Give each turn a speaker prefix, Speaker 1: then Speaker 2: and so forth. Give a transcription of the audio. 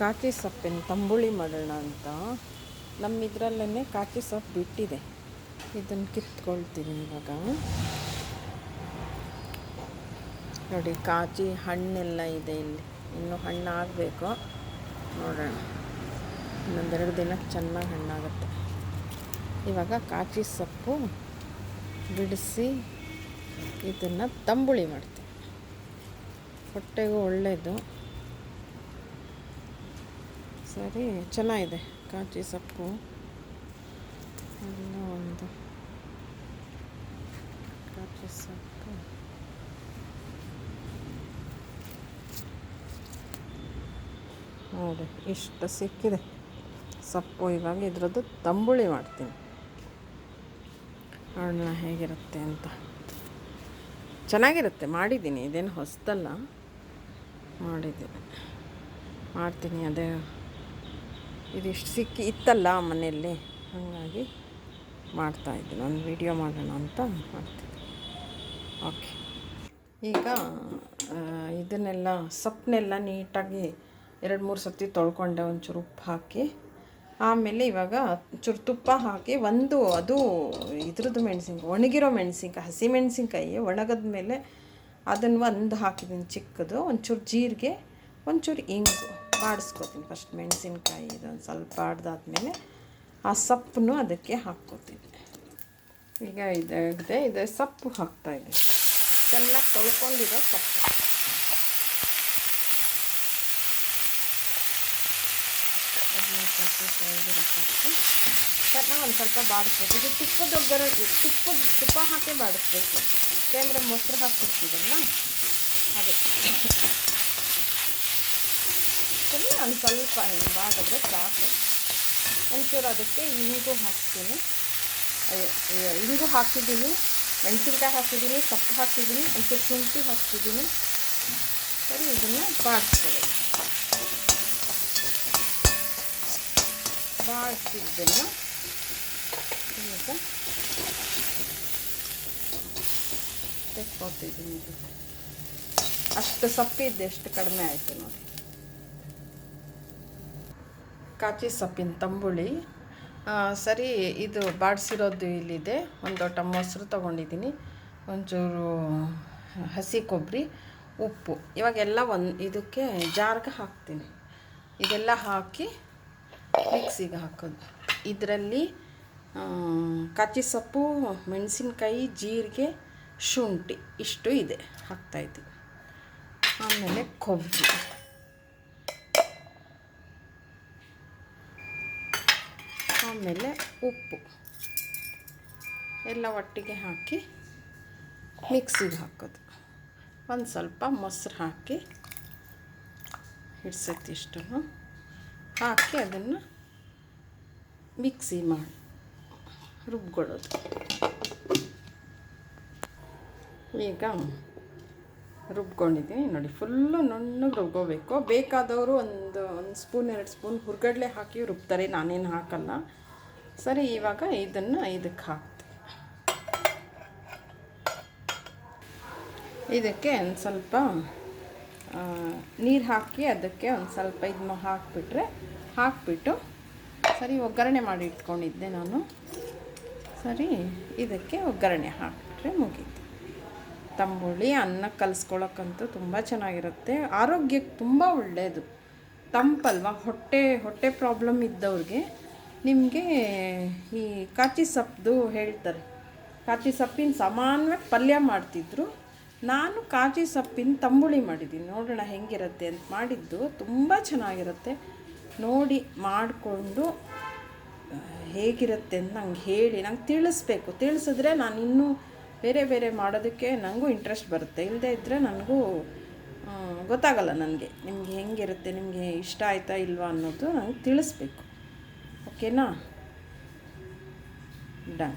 Speaker 1: ಕಾಚಿ ಸೊಪ್ಪಿನ ತಂಬುಳಿ ಮಾಡೋಣ ಅಂತ ನಮ್ಮ ಇದರಲ್ಲೇ ಕಾಕಿ ಸೊಪ್ಪು ಬಿಟ್ಟಿದೆ. ಇದನ್ನು ಕಿತ್ಕೊಳ್ತೀನಿ ಇವಾಗ. ನೋಡಿ ಕಾಚಿ ಹಣ್ಣೆಲ್ಲ ಇದೆ ಇಲ್ಲಿ. ಇನ್ನೂ ಹಣ್ಣು ಆಗಬೇಕು ನೋಡೋಣ. ಇನ್ನೊಂದೆರಡು ದಿನ ಚೆನ್ನಾಗಿ ಹಣ್ಣಾಗುತ್ತೆ. ಇವಾಗ ಕಾಚಿ ಸೊಪ್ಪು ಬಿಡಿಸಿ ಇದನ್ನು ತಂಬುಳಿ ಮಾಡ್ತೀನಿ. ಹೊಟ್ಟೆಗೂ ಒಳ್ಳೆಯದು ಸರಿ, ಚೆನ್ನಾಗಿದೆ. ಕಾಚಿ ಸೊಪ್ಪು. ಎಲ್ಲ ಒಂದು. ಕಾಚಿ ಸೊಪ್ಪು. ನೋಡಿ, ಇಷ್ಟು ಸಿಕ್ಕಿದೆ. ಸೊಪ್ಪು ಇವಾಗ ಇದ್ರದ್ದು ತಂಬುಳಿ ಮಾಡ್ತೀನಿ. ನೋಡೋಣ ಹೇಗಿರುತ್ತೆ ಅಂತ. ಚೆನ್ನಾಗಿರುತ್ತೆ, ಮಾಡಿದ್ದೀನಿ. ಇದೇನು ಹೊಸದಲ್ಲ ಮಾಡಿದ್ದೀನಿ. ಮಾಡ್ತೀನಿ, ಅದೇ ಇದಿಷ್ಟು ಸಿಕ್ಕಿ ಇತ್ತಲ್ಲ ಮನೆಯಲ್ಲಿ. ಹಾಗಾಗಿ ಮಾಡ್ತಾಯಿದ್ದೆ ಒಂದು ವಿಡಿಯೋ ಮಾಡೋಣ ಅಂತ ಮಾಡ್ತಿದ್ದೆ. ಓಕೆ ಈಗ ಇದನ್ನೆಲ್ಲ ಸೊಪ್ಪನ್ನೆಲ್ಲ ನೀಟಾಗಿ ಎರಡು ಮೂರು ಸತಿ ತೊಳ್ಕೊಂಡೆ, ಒಂಚೂರು ಉಪ್ಪು ಹಾಕಿ. ಆಮೇಲೆ ಇವಾಗ ಚೂರು ತುಪ್ಪ ಹಾಕಿ, ಒಂದು ಅದು ಇದ್ರದ್ದು ಮೆಣಸಿನ್ಕಾಯಿ, ಒಣಗಿರೋ ಮೆಣಸಿನ್ಕಾಯಿ, ಹಸಿ ಮೆಣಸಿನ್ಕಾಯಿ ಒಣಗದ ಮೇಲೆ ಅದನ್ನು ಒಂದು ಹಾಕಿದ್ದೀನಿ ಚಿಕ್ಕದು. ಒಂಚೂರು ಜೀರಿಗೆ, ಒಂಚೂರು ಇಂಗು. ಬಾಡಿಸ್ಕೊತೀನಿ ಫಸ್ಟ್ ಮೆಣಸಿನ್ಕಾಯಿ ಇದೊಂದು ಸ್ವಲ್ಪ ಬಾಡ್ದಾದ್ಮೇಲೆ ಆ ಸೊಪ್ಪನ್ನು ಅದಕ್ಕೆ ಹಾಕ್ಕೋತೀನಿ. ಈಗ ಇದಾಗಿದೆ, ಇದು ಸೊಪ್ಪು ಹಾಕ್ತಾಯಿದ್ದೀನಿ ಚೆನ್ನಾಗಿ ತೊಳ್ಕೊಂಡಿರೋ ಸೊಪ್ಪು. ಹದಿನೈದು ಸೊಪ್ಪು ತೊಳೆದಿರೋ ಸೊಪ್ಪು. ಚೆನ್ನಾಗಿ ಒಂದು ಸ್ವಲ್ಪ ಬಾಡಿಸ್ಬೇಕು. ಇದು ತುಪ್ಪದ ಒಗ್ಗರ ತುಪ್ಪದ ತುಪ್ಪ ಹಾಕಿ ಬಾಡಿಸ್ಬೇಕು. ಯಾಕೆಂದರೆ ಮೊಸರು ಹಾಕ್ತಿರ್ತೀವಲ್ಲ ಅದೇ. ಸುಮ್ಮನೆ ಒಂದು ಸ್ವಲ್ಪ ಹಿಂಗೆ ಬಾಡಿದ್ರೆ ಸಾಕು. ಒಂಚೂರು ಅದಕ್ಕೆ ಇಂಗು ಹಾಕ್ತೀನಿ. ಇಂಗು ಹಾಕಿದ್ದೀನಿ. ಮೆಣಸಿನ್ಕಾಯಿ ಹಾಕಿದ್ದೀನಿ, ಸೊಪ್ಪು ಹಾಕಿದ್ದೀನಿ, ಒಂಚೂರು ಶುಂಠಿ ಹಾಕ್ತಿದ್ದೀನಿ. ಸರಿ, ಇದನ್ನು ಬಾಡಿಸ್ಕೊಳ್ಳಿ. ಬಾಡಿಸಿದ್ದನ್ನು ಈಗ ತೆಕ್ಕೊತಿದ್ದೀನಿ ಅಷ್ಟು ಸೊಪ್ಪಿದ್ದು ಎಷ್ಟು ಕಡಿಮೆ ಆಯಿತು ನೋಡಿ. ಕಾಚಿ ಸೊಪ್ಪಿನ ತಂಬುಳಿ. ಸರಿ, ಇದು ಬಾಡಿಸಿರೋದು ಇಲ್ಲಿದೆ. ಒಂದು ದೊಡ್ಡ ಮೊಸರು ತೊಗೊಂಡಿದ್ದೀನಿ. ಒಂಚೂರು ಹಸಿ ಕೊಬ್ಬರಿ ಉಪ್ಪು. ಇವಾಗೆಲ್ಲ ಒಂದು, ಇದಕ್ಕೆ ಜಾರ್ಗೆ ಹಾಕ್ತೀನಿ. ಇದೆಲ್ಲ ಹಾಕಿ ಮಿಕ್ಸಿಗೆ ಹಾಕೋದು. ಇದರಲ್ಲಿ ಕಾಚಿ ಸೊಪ್ಪು, ಮೆಣಸಿನ್ಕಾಯಿ, ಜೀರಿಗೆ, ಶುಂಠಿ, ಇಷ್ಟು ಇದೆ. ಹಾಕ್ತಾಯಿದ್ದೀನಿ ಆಮೇಲೆ ಕೊಬ್ಬರಿ ಆಮೇಲೆ ಉಪ್ಪು. ಎಲ್ಲ ಒಟ್ಟಿಗೆ ಹಾಕಿ ಮಿಕ್ಸಿಗೆ ಹಾಕೋದು. ಒಂದು ಸ್ವಲ್ಪ ಮೊಸರು ಹಾಕಿ ಹಿಡ್ಸತ್ತೆ ಇಷ್ಟು ಹಾಕಿ ಅದನ್ನು ಮಿಕ್ಸಿ ಮಾಡಿ ರುಬ್ಕೊಳ್ಳೋದು. ಈಗ ರುಬ್ಕೊಂಡಿದ್ದೀನಿ. ನೋಡಿ, ಫುಲ್ಲು ನುಣ್ಣಗೆ ರುಬ್ಕೋಬೇಕು. ಬೇಕಾದವರು ಒಂದು ಒಂದು ಸ್ಪೂನ್, ಎರಡು ಸ್ಪೂನ್ ಹುರ್ಗಡ್ಲೆ ಹಾಕಿ ರುಬ್ತಾರೆ. ನಾನೇನು ಹಾಕಲ್ಲ. ಸರಿ, ಇವಾಗ ಇದನ್ನು ಇದಕ್ಕೆ ಹಾಕ್ತೀನಿ. ಇದಕ್ಕೆ ಒಂದು ಸ್ವಲ್ಪ ನೀರು ಹಾಕಿ ಅದಕ್ಕೆ ಒಂದು ಸ್ವಲ್ಪ ಇದನ್ನ ಹಾಕಿಬಿಟ್ರೆ ಹಾಕಿಬಿಟ್ಟು ಸರಿ, ಒಗ್ಗರಣೆ ಮಾಡಿ ಇಟ್ಕೊಂಡಿದ್ದೆ ನಾನು. ಸರಿ, ಇದಕ್ಕೆ ಒಗ್ಗರಣೆ ಹಾಕಿಬಿಟ್ರೆ ಮುಗೀತು. ತಂಬುಳಿ, ಅನ್ನ ಕಲಿಸ್ಕೊಳ್ಳೋಕ್ಕಂತೂ ತುಂಬ ಚೆನ್ನಾಗಿರುತ್ತೆ. ಆರೋಗ್ಯಕ್ಕೆ ತುಂಬ ಒಳ್ಳೆಯದು ತಂಪಲ್ವಾ? ಹೊಟ್ಟೆ ಹೊಟ್ಟೆ ಪ್ರಾಬ್ಲಮ್ ಇದ್ದವ್ರಿಗೆ ನಿಮಗೆ ಈ ಕಾಚಿ ಸೊಪ್ಪು ಹೇಳ್ತಾರೆ. ಕಾಚಿ ಸೊಪ್ಪಿನ ಸಮಾನವಾಗಿ ಪಲ್ಯ ಮಾಡ್ತಿದ್ರು. ನಾನು ಕಾಚಿ ಸೊಪ್ಪಿನ ತಂಬುಳಿ ಮಾಡಿದ್ದೀನಿ. ನೋಡೋಣ ಹೆಂಗಿರುತ್ತೆ ಅಂತ ಮಾಡಿದ್ದು. ತುಂಬ ಚೆನ್ನಾಗಿರುತ್ತೆ. ನೋಡಿ ಮಾಡಿಕೊಂಡು ಹೇಗಿರುತ್ತೆ ಅಂತ ನಂಗೆ ಹೇಳಿ, ನಂಗೆ ತಿಳಿಸ್ಬೇಕು. ತಿಳಿಸಿದ್ರೆ ನಾನು ಇನ್ನೂ ಬೇರೆ ಬೇರೆ ಮಾಡೋದಕ್ಕೆ ನನಗೂ ಇಂಟ್ರೆಸ್ಟ್ ಬರುತ್ತೆ. ಇಲ್ಲದೇ ಇದ್ದರೆ ನನಗೂ ಗೊತ್ತಾಗಲ್ಲ ನನಗೆ. ನಿಮಗೆ ಹೆಂಗಿರುತ್ತೆ ನಿಮಗೆ ಇಷ್ಟ ಆಯ್ತಾ ಇಲ್ವಾ ಅನ್ನೋದು ನಂಗೆ ತಿಳಿಸ್ಬೇಕು. ಓಕೆನಾ ಡನ್